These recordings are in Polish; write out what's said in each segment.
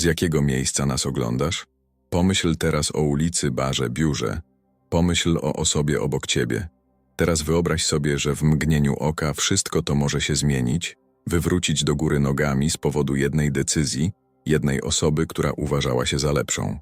Z jakiego miejsca nas oglądasz? Pomyśl teraz o ulicy, barze, biurze. Pomyśl o osobie obok ciebie. Teraz wyobraź sobie, że w mgnieniu oka wszystko to może się zmienić, wywrócić do góry nogami z powodu jednej decyzji, jednej osoby, która uważała się za lepszą.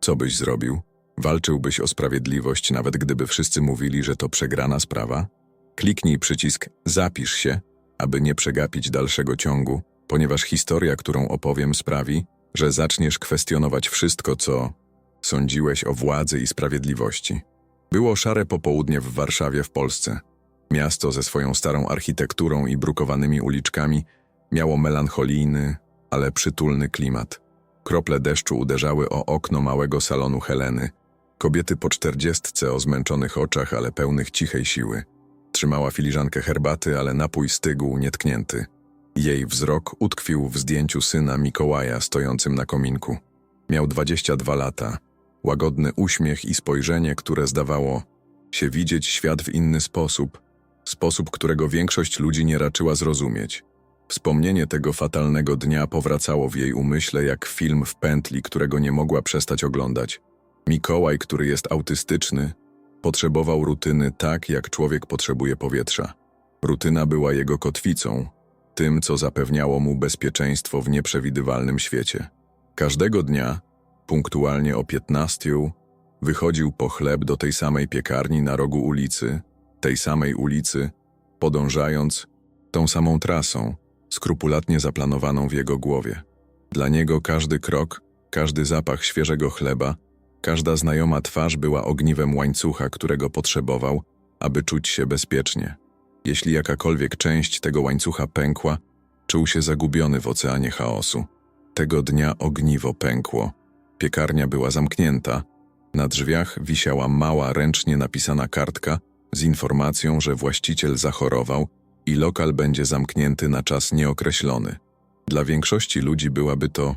Co byś zrobił? Walczyłbyś o sprawiedliwość, nawet gdyby wszyscy mówili, że to przegrana sprawa? Kliknij przycisk Zapisz się, aby nie przegapić dalszego ciągu, ponieważ historia, którą opowiem, sprawi, że zaczniesz kwestionować wszystko, co sądziłeś o władzy i sprawiedliwości. Było szare popołudnie w Warszawie w Polsce. Miasto ze swoją starą architekturą i brukowanymi uliczkami miało melancholijny, ale przytulny klimat. Krople deszczu uderzały o okno małego salonu Heleny. Kobiety po czterdziestce o zmęczonych oczach, ale pełnych cichej siły. Trzymała filiżankę herbaty, ale napój stygł nietknięty. Jej wzrok utkwił w zdjęciu syna Mikołaja stojącym na kominku. Miał 22 lata, łagodny uśmiech i spojrzenie, które zdawało się widzieć świat w inny sposób, sposób, którego większość ludzi nie raczyła zrozumieć. Wspomnienie tego fatalnego dnia powracało w jej umyśle jak film w pętli, którego nie mogła przestać oglądać. Mikołaj, który jest autystyczny, potrzebował rutyny tak, jak człowiek potrzebuje powietrza. Rutyna była jego kotwicą, tym, co zapewniało mu bezpieczeństwo w nieprzewidywalnym świecie. Każdego dnia, punktualnie o 15, wychodził po chleb do tej samej piekarni na rogu ulicy, tej samej ulicy, podążając tą samą trasą, skrupulatnie zaplanowaną w jego głowie. Dla niego każdy krok, każdy zapach świeżego chleba, każda znajoma twarz była ogniwem łańcucha, którego potrzebował, aby czuć się bezpiecznie. Jeśli jakakolwiek część tego łańcucha pękła, czuł się zagubiony w oceanie chaosu. Tego dnia ogniwo pękło. Piekarnia była zamknięta. Na drzwiach wisiała mała, ręcznie napisana kartka z informacją, że właściciel zachorował i lokal będzie zamknięty na czas nieokreślony. Dla większości ludzi byłaby to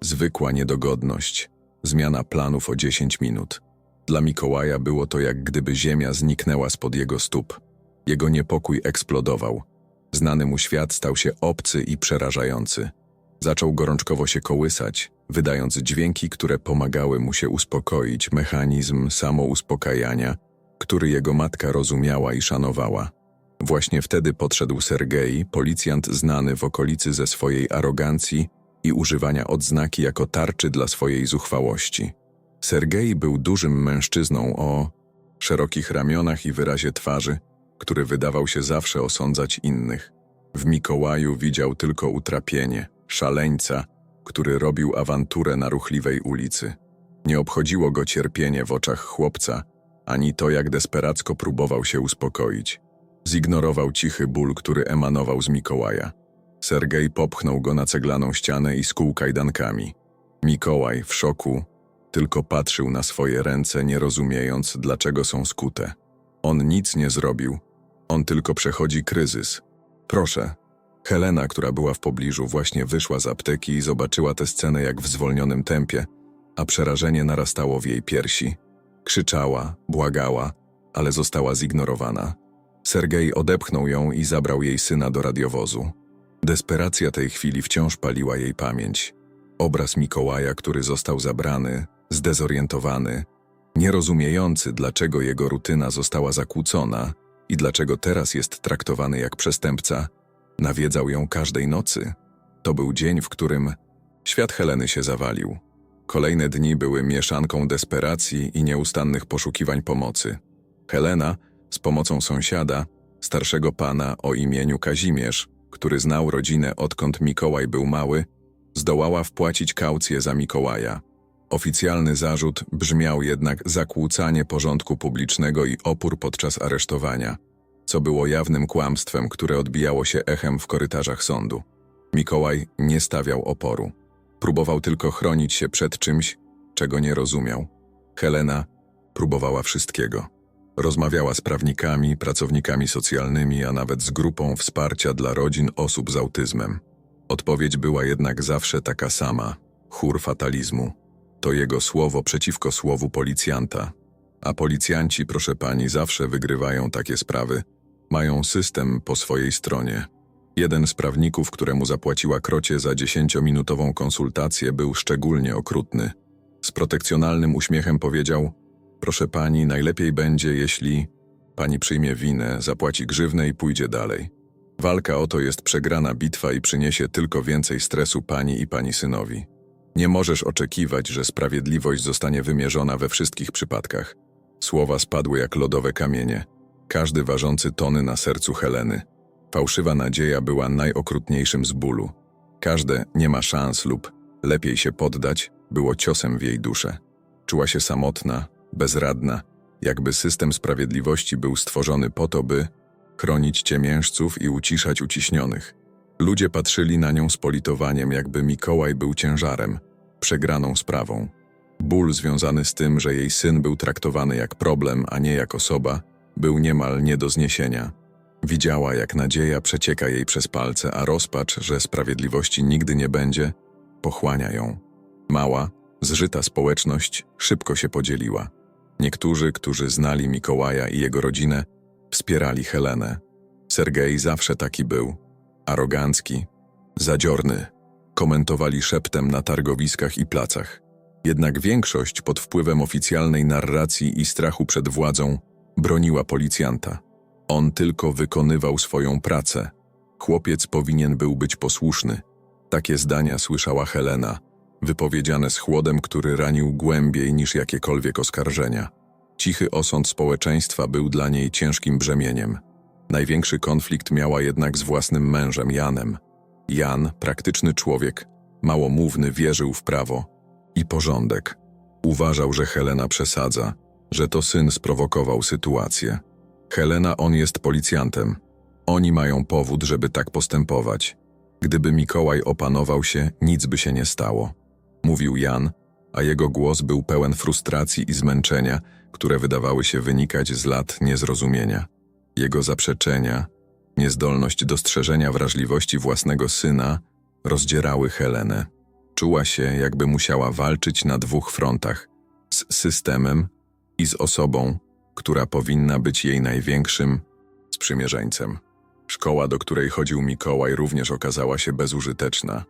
zwykła niedogodność, zmiana planów o 10 minut. Dla Mikołaja było to jak gdyby ziemia zniknęła spod jego stóp. Jego niepokój eksplodował. Znany mu świat stał się obcy i przerażający. Zaczął gorączkowo się kołysać, wydając dźwięki, które pomagały mu się uspokoić, mechanizm samouspokajania, który jego matka rozumiała i szanowała. Właśnie wtedy podszedł Sergei, policjant znany w okolicy ze swojej arogancji i używania odznaki jako tarczy dla swojej zuchwałości. Sergei był dużym mężczyzną o szerokich ramionach i wyrazie twarzy, który wydawał się zawsze osądzać innych. W Mikołaju widział tylko utrapienie, szaleńca, który robił awanturę na ruchliwej ulicy. Nie obchodziło go cierpienie w oczach chłopca, ani to, jak desperacko próbował się uspokoić. Zignorował cichy ból, który emanował z Mikołaja. Sergej popchnął go na ceglaną ścianę i skół kajdankami. Mikołaj, w szoku, tylko patrzył na swoje ręce, nie rozumiejąc, dlaczego są skute. On nic nie zrobił, on tylko przechodzi kryzys. Proszę. Helena, która była w pobliżu, właśnie wyszła z apteki i zobaczyła tę scenę jak w zwolnionym tempie, a przerażenie narastało w jej piersi. Krzyczała, błagała, ale została zignorowana. Sergej odepchnął ją i zabrał jej syna do radiowozu. Desperacja tej chwili wciąż paliła jej pamięć. Obraz Mikołaja, który został zabrany, zdezorientowany, nierozumiejący, dlaczego jego rutyna została zakłócona i dlaczego teraz jest traktowany jak przestępca, nawiedzał ją każdej nocy. To był dzień, w którym świat Heleny się zawalił. Kolejne dni były mieszanką desperacji i nieustannych poszukiwań pomocy. Helena, z pomocą sąsiada, starszego pana o imieniu Kazimierz, który znał rodzinę odkąd Mikołaj był mały, zdołała wpłacić kaucję za Mikołaja. Oficjalny zarzut brzmiał jednak zakłócanie porządku publicznego i opór podczas aresztowania, co było jawnym kłamstwem, które odbijało się echem w korytarzach sądu. Mikołaj nie stawiał oporu. Próbował tylko chronić się przed czymś, czego nie rozumiał. Helena próbowała wszystkiego. Rozmawiała z prawnikami, pracownikami socjalnymi, a nawet z grupą wsparcia dla rodzin osób z autyzmem. Odpowiedź była jednak zawsze taka sama chór fatalizmu. To jego słowo przeciwko słowu policjanta. A policjanci, proszę pani, zawsze wygrywają takie sprawy. Mają system po swojej stronie. Jeden z prawników, któremu zapłaciła krocie za dziesięciominutową konsultację, był szczególnie okrutny. Z protekcjonalnym uśmiechem powiedział: Proszę pani, najlepiej będzie, jeśli pani przyjmie winę, zapłaci grzywnę i pójdzie dalej. Walka o to jest przegrana bitwa i przyniesie tylko więcej stresu pani i pani synowi. Nie możesz oczekiwać, że sprawiedliwość zostanie wymierzona we wszystkich przypadkach. Słowa spadły jak lodowe kamienie, każdy ważący tony na sercu Heleny. Fałszywa nadzieja była najokrutniejszym z bólu. Każde nie ma szans lub lepiej się poddać było ciosem w jej duszę. Czuła się samotna, bezradna, jakby system sprawiedliwości był stworzony po to, by chronić ciemiężców i uciszać uciśnionych. Ludzie patrzyli na nią z politowaniem, jakby Mikołaj był ciężarem, przegraną sprawą. Ból związany z tym, że jej syn był traktowany jak problem, a nie jak osoba, był niemal nie do zniesienia. Widziała, jak nadzieja przecieka jej przez palce, a rozpacz, że sprawiedliwości nigdy nie będzie, pochłania ją. Mała, zżyta społeczność szybko się podzieliła. Niektórzy, którzy znali Mikołaja i jego rodzinę, wspierali Helenę. Sergej zawsze taki był. Arogancki, zadziorny. Komentowali szeptem na targowiskach i placach. Jednak większość pod wpływem oficjalnej narracji i strachu przed władzą broniła policjanta. On tylko wykonywał swoją pracę. Chłopiec powinien był być posłuszny. Takie zdania słyszała Helena, wypowiedziane z chłodem, który ranił głębiej niż jakiekolwiek oskarżenia. Cichy osąd społeczeństwa był dla niej ciężkim brzemieniem. Największy konflikt miała jednak z własnym mężem Janem. Jan, praktyczny człowiek, małomówny, wierzył w prawo i porządek. Uważał, że Helena przesadza, że to syn sprowokował sytuację. Helena, on jest policjantem. Oni mają powód, żeby tak postępować. Gdyby Mikołaj opanował się, nic by się nie stało. Mówił Jan, a jego głos był pełen frustracji i zmęczenia, które wydawały się wynikać z lat niezrozumienia. Jego zaprzeczenia, niezdolność dostrzeżenia wrażliwości własnego syna rozdzierały Helenę. Czuła się, jakby musiała walczyć na dwóch frontach z systemem i z osobą, która powinna być jej największym sprzymierzeńcem. Szkoła, do której chodził Mikołaj, również okazała się bezużyteczna.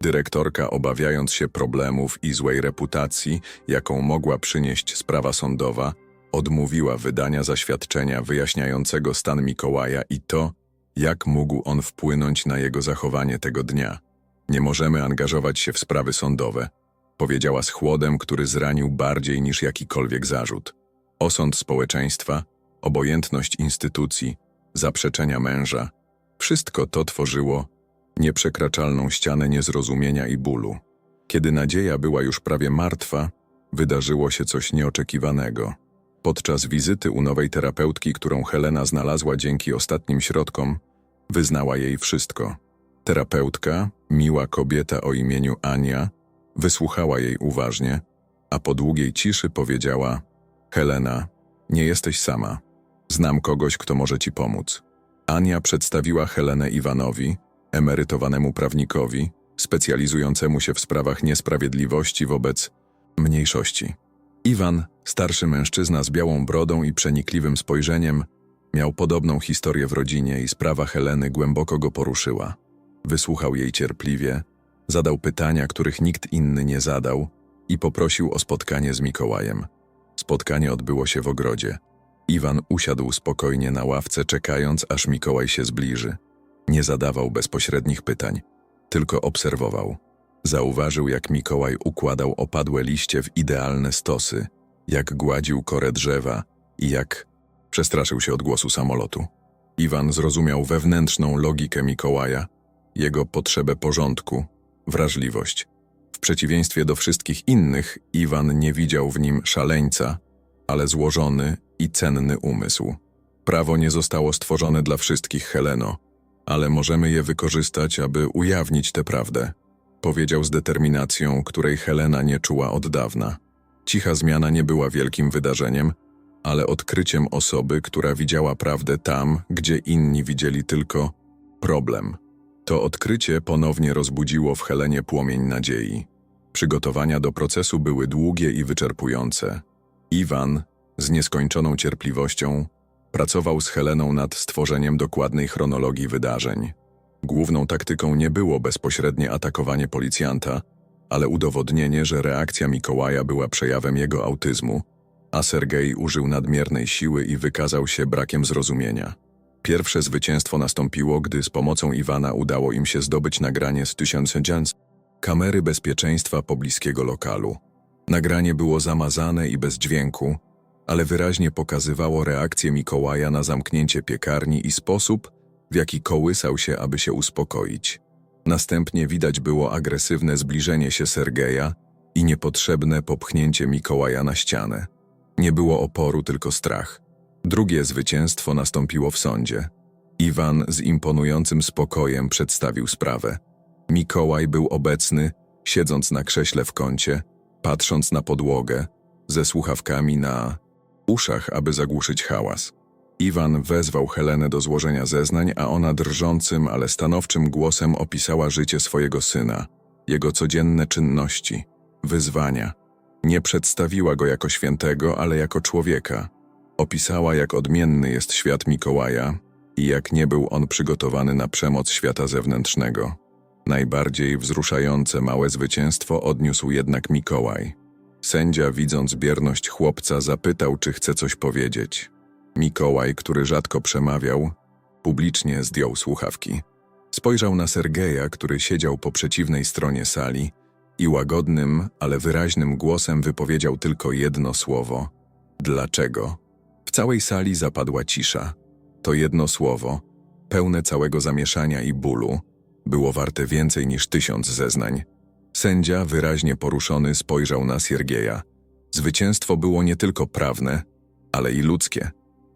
Dyrektorka, obawiając się problemów i złej reputacji, jaką mogła przynieść sprawa sądowa, odmówiła wydania zaświadczenia wyjaśniającego stan Mikołaja i to, jak mógł on wpłynąć na jego zachowanie tego dnia. Nie możemy angażować się w sprawy sądowe, powiedziała z chłodem, który zranił bardziej niż jakikolwiek zarzut. Osąd społeczeństwa, obojętność instytucji, zaprzeczenia męża wszystko to tworzyło nieprzekraczalną ścianę niezrozumienia i bólu. Kiedy nadzieja była już prawie martwa, wydarzyło się coś nieoczekiwanego. Podczas wizyty u nowej terapeutki, którą Helena znalazła dzięki ostatnim środkom, wyznała jej wszystko. Terapeutka, miła kobieta o imieniu Ania, wysłuchała jej uważnie, a po długiej ciszy powiedziała: Helena, nie jesteś sama. Znam kogoś, kto może ci pomóc. Ania przedstawiła Helenę Iwanowi, emerytowanemu prawnikowi, specjalizującemu się w sprawach niesprawiedliwości wobec mniejszości. Iwan, starszy mężczyzna z białą brodą i przenikliwym spojrzeniem, miał podobną historię w rodzinie i sprawa Heleny głęboko go poruszyła. Wysłuchał jej cierpliwie, zadał pytania, których nikt inny nie zadał i poprosił o spotkanie z Mikołajem. Spotkanie odbyło się w ogrodzie. Iwan usiadł spokojnie na ławce, czekając, aż Mikołaj się zbliży. Nie zadawał bezpośrednich pytań, tylko obserwował. Zauważył, jak Mikołaj układał opadłe liście w idealne stosy, jak gładził korę drzewa i jak przestraszył się odgłosu samolotu. Iwan zrozumiał wewnętrzną logikę Mikołaja, jego potrzebę porządku, wrażliwość. W przeciwieństwie do wszystkich innych, Iwan nie widział w nim szaleńca, ale złożony i cenny umysł. Prawo nie zostało stworzone dla wszystkich, Heleno, ale możemy je wykorzystać, aby ujawnić tę prawdę, powiedział z determinacją, której Helena nie czuła od dawna. Cicha zmiana nie była wielkim wydarzeniem, ale odkryciem osoby, która widziała prawdę tam, gdzie inni widzieli tylko problem. To odkrycie ponownie rozbudziło w Helenie płomień nadziei. Przygotowania do procesu były długie i wyczerpujące. Iwan, z nieskończoną cierpliwością, pracował z Heleną nad stworzeniem dokładnej chronologii wydarzeń. Główną taktyką nie było bezpośrednie atakowanie policjanta, ale udowodnienie, że reakcja Mikołaja była przejawem jego autyzmu, a Sergej użył nadmiernej siły i wykazał się brakiem zrozumienia. Pierwsze zwycięstwo nastąpiło, gdy z pomocą Iwana udało im się zdobyć nagranie z tysiące dzians kamery bezpieczeństwa pobliskiego lokalu. Nagranie było zamazane i bez dźwięku, ale wyraźnie pokazywało reakcję Mikołaja na zamknięcie piekarni i sposób, w jaki kołysał się, aby się uspokoić. Następnie widać było agresywne zbliżenie się Sergeja i niepotrzebne popchnięcie Mikołaja na ścianę. Nie było oporu, tylko strach. Drugie zwycięstwo nastąpiło w sądzie. Iwan z imponującym spokojem przedstawił sprawę. Mikołaj był obecny, siedząc na krześle w kącie, patrząc na podłogę, ze słuchawkami na uszach, aby zagłuszyć hałas. Iwan wezwał Helenę do złożenia zeznań, a ona drżącym, ale stanowczym głosem opisała życie swojego syna, jego codzienne czynności, wyzwania. Nie przedstawiła go jako świętego, ale jako człowieka. Opisała, jak odmienny jest świat Mikołaja i jak nie był on przygotowany na przemoc świata zewnętrznego. Najbardziej wzruszające małe zwycięstwo odniósł jednak Mikołaj. Sędzia, widząc bierność chłopca, zapytał, czy chce coś powiedzieć. Mikołaj, który rzadko przemawiał, publicznie zdjął słuchawki. Spojrzał na Sergeja, który siedział po przeciwnej stronie sali i łagodnym, ale wyraźnym głosem wypowiedział tylko jedno słowo: Dlaczego? W całej sali zapadła cisza. To jedno słowo, pełne całego zamieszania i bólu, było warte więcej niż tysiąc zeznań. Sędzia, wyraźnie poruszony, spojrzał na Siergieja. Zwycięstwo było nie tylko prawne, ale i ludzkie.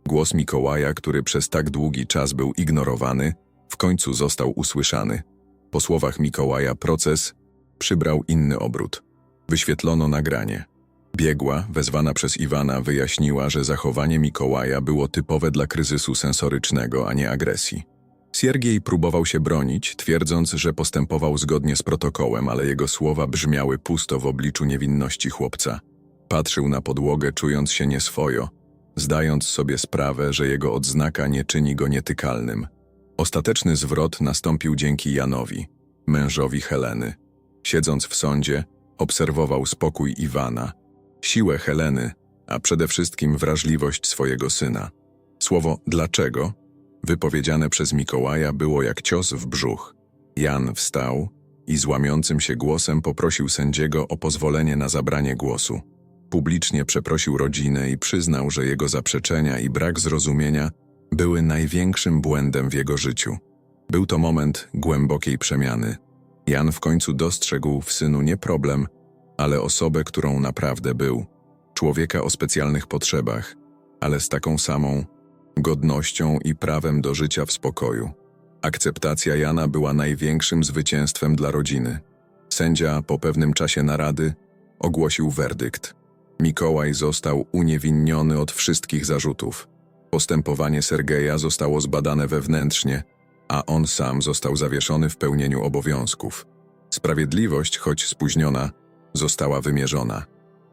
Głos Mikołaja, który przez tak długi czas był ignorowany, w końcu został usłyszany. Po słowach Mikołaja proces przybrał inny obrót. Wyświetlono nagranie. Biegła, wezwana przez Iwana, wyjaśniła, że zachowanie Mikołaja było typowe dla kryzysu sensorycznego, a nie agresji. Siergiej próbował się bronić, twierdząc, że postępował zgodnie z protokołem, ale jego słowa brzmiały pusto w obliczu niewinności chłopca. Patrzył na podłogę, czując się nieswojo, zdając sobie sprawę, że jego odznaka nie czyni go nietykalnym. Ostateczny zwrot nastąpił dzięki Janowi, mężowi Heleny. Siedząc w sądzie, obserwował spokój Iwana, siłę Heleny, a przede wszystkim wrażliwość swojego syna. Słowo dlaczego, wypowiedziane przez Mikołaja, było jak cios w brzuch. Jan wstał i z łamiącym się głosem poprosił sędziego o pozwolenie na zabranie głosu. Publicznie przeprosił rodzinę i przyznał, że jego zaprzeczenia i brak zrozumienia były największym błędem w jego życiu. Był to moment głębokiej przemiany. Jan w końcu dostrzegł w synu nie problem, ale osobę, którą naprawdę był. Człowieka o specjalnych potrzebach, ale z taką samą godnością i prawem do życia w spokoju. Akceptacja Jana była największym zwycięstwem dla rodziny. Sędzia po pewnym czasie narady ogłosił werdykt. Mikołaj został uniewinniony od wszystkich zarzutów. Postępowanie Sergeja zostało zbadane wewnętrznie, a on sam został zawieszony w pełnieniu obowiązków. Sprawiedliwość, choć spóźniona, została wymierzona.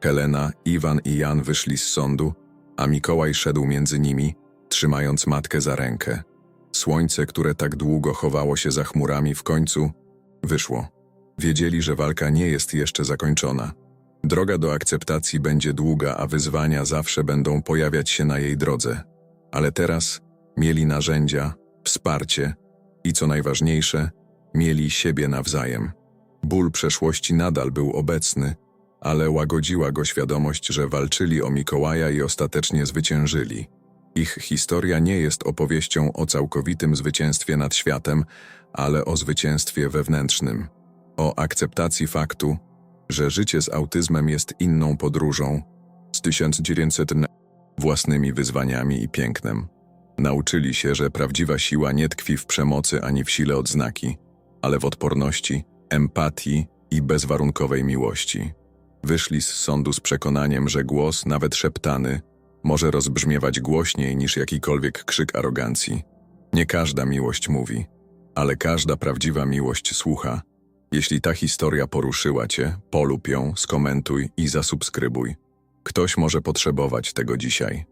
Helena, Iwan i Jan wyszli z sądu, a Mikołaj szedł między nimi, trzymając matkę za rękę. Słońce, które tak długo chowało się za chmurami, w końcu wyszło. Wiedzieli, że walka nie jest jeszcze zakończona. Droga do akceptacji będzie długa, a wyzwania zawsze będą pojawiać się na jej drodze. Ale teraz mieli narzędzia, wsparcie i co najważniejsze, mieli siebie nawzajem. Ból przeszłości nadal był obecny, ale łagodziła go świadomość, że walczyli o Mikołaja i ostatecznie zwyciężyli. Ich historia nie jest opowieścią o całkowitym zwycięstwie nad światem, ale o zwycięstwie wewnętrznym, o akceptacji faktu, że życie z autyzmem jest inną podróżą, z 1900 własnymi wyzwaniami i pięknem. Nauczyli się, że prawdziwa siła nie tkwi w przemocy ani w sile odznaki, ale w odporności, empatii i bezwarunkowej miłości. Wyszli z sądu z przekonaniem, że głos, nawet szeptany, może rozbrzmiewać głośniej niż jakikolwiek krzyk arogancji. Nie każda miłość mówi, ale każda prawdziwa miłość słucha. Jeśli ta historia poruszyła Cię, polub ją, skomentuj i zasubskrybuj. Ktoś może potrzebować tego dzisiaj.